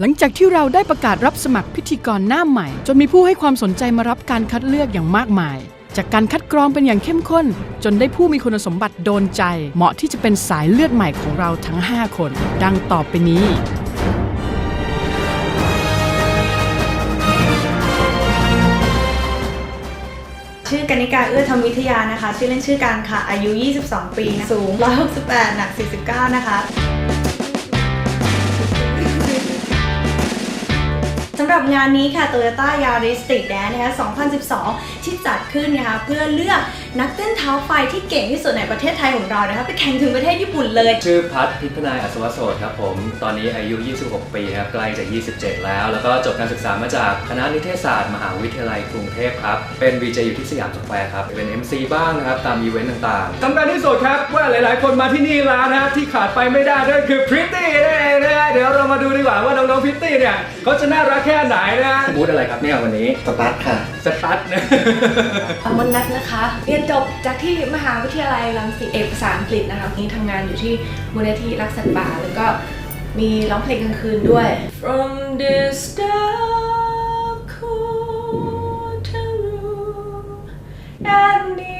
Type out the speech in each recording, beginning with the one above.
หลังจากที่เราได้ประกาศรับสมัครพิธีกรหน้าใหม่ จนมีผู้ให้ความสนใจมารับการคัดเลือกอย่างมากมาย จากการคัดกรองเป็นอย่างเข้มข้น จนได้ผู้มีคุณสมบัติโดนใจ เหมาะที่จะเป็นสายเลือดใหม่ของเราทั้ง 5 คน ดังต่อไปนี้ ชื่อกนิกาเอื้อธรรมวิทยานะคะ ชื่อเล่นชื่อการค่ะ อายุ 22 ปี สูง 168 หนัก 49 นะคะ หรับงานนี้ค่ะ Toyota Yaris Street Dance นะคะ 2012 ที่จัดขึ้นนะคะเพื่อเลือกนักเต้นเท้าไฟที่เก่งที่สุดในประเทศไทยของเรานะคะไปแข่งถึงประเทศญี่ปุ่นเลย ชื่อพัฒพิพนายอัศวโสดครับผม ตอนนี้อายุ 26 ปีครับใกล้จะ 27 แล้ว แล้วก็จบการศึกษามาจากคณะนิเทศศาสตร์มหาวิทยาลัยกรุงเทพครับ เป็น VJ อยู่ที่สยามสแควร์ครับเป็น MC บ้างนะครับตามอีเวนต์ต่างสำคัญที่สุดครับว่าหลายๆ คนมาที่นี่แล้วนะฮะที่ขาดไปไม่ได้นั่นคือพริตตี้ นั่นเองนะฮะเดี๋ยวเรามาดูดีกว่าว่าน้องๆพริตตี้เนี่ยเขาจะน่ารักแค่ไหนนะฮะๆบูธอะไรครับเนี่ยวันนี้สตาร์ทค่ะ สตั๊ดนะ มนนัทนะคะ เรียนจบจากที่มหาวิทยาลัยรังสิตเอกภาษาอังกฤษนะคะนี่ทำงานอยู่ที่มูลนิธิรักสัตว์ป่าแล้วก็มีร้องเพลงกลางคืนด้วย From this dark quarter room and the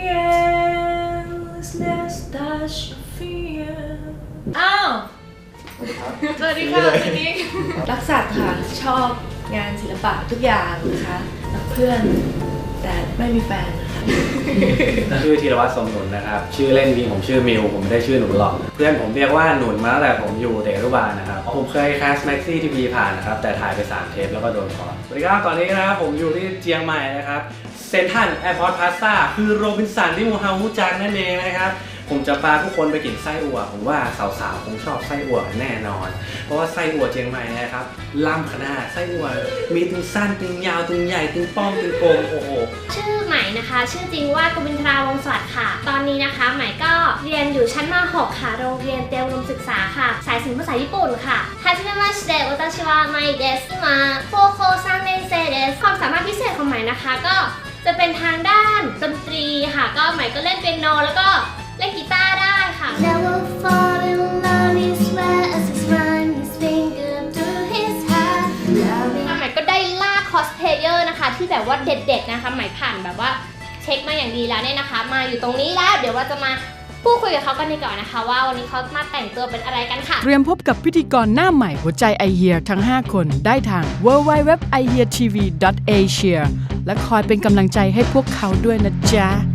endless touch of fear อ้าว สวัสดีค่ะวันนี้รักสัตว์ค่ะชอบงานศิลปะทุกอย่างนะคะรักเพื่อนแต่ไม่มีแฟนนะคะชื่อธีรวัตรสมหนุนนะครับ ชื่อเล่นจริงผมชื่อมิว ผมไม่ได้ชื่อหนุนหรอก เพื่อนผมเรียกว่าหนุนมาตั้งแต่ผมอยู่เด็กอนุบาลนะครับ ผมเคยแคสแม็กซี่ทีวีผ่านนะครับ แต่ถ่ายไป 3 เทปแล้วก็โดนคอร์สสวัสดีครับ ตอนนี้นะครับผมอยู่ที่เจียงใหม่นะครับ เซนทันแอร์พอร์ตพาซาคือโรบินสันที่มูฮาฮูจังนั่นเองนะครับ ผมจะพาทุกคนไปกินไส้อั่วผมว่าสาวๆคงชอบไส้อั่วแน่นอน เพราะว่าไส้อั่วเจียงใหม่นะครับล้ำขนาดไส้อั่วมีตึงสั้นตึงยาวตึงใหญ่ตึงป้อมตึงโกงโอ้โหชื่อใหม่นะคะ ชื่อจริงว่ากบินทราวงศ์สวัสดิ์ค่ะ ตอนนี้นะคะ ใหม่ก็เรียนอยู่ชั้นม .6 ค่ะ โรงเรียนเตรียมอุดมศึกษาค่ะ สายศิลป์ภาษาญี่ปุ่นค่ะฮาจิเมมาชิเดะวาตาชิวะไมเดสมาโฟโคซังเนเซเดสความสามารถพิเศษของใหม่นะคะ ก็จะเป็นทางด้านดนตรีค่ะ ก็ใหม่ก็เล่นเปียโนแล้วก็ เล่นกีตาร์ได้ค่ะ Never fall in love is where as his run his finger through his hair. Loving ใหม่ก็ได้ล่าคอสเพลเยอร์นะคะ ที่แบบว่าเด็ดๆนะคะใหม่ผ่านแบบว่าเช็คมาอย่างดีแล้วเนี่ยนะคะ มาอยู่ตรงนี้แล้ว เดี๋ยวว่าจะมาพูดคุยกับเขากันดีกว่อนนะคะ ว่าวันนี้เขามาแต่งตัวเป็นอะไรกันค่ะ เตรียมพบกับพิธีกรหน้าใหม่หัวใจไอเฮียทั้ง 5 คนได้ทาง w w w i h e a t v a s i a และคอยเป็นกำลังใจให้พวกเขาด้วยนะจ๊ะ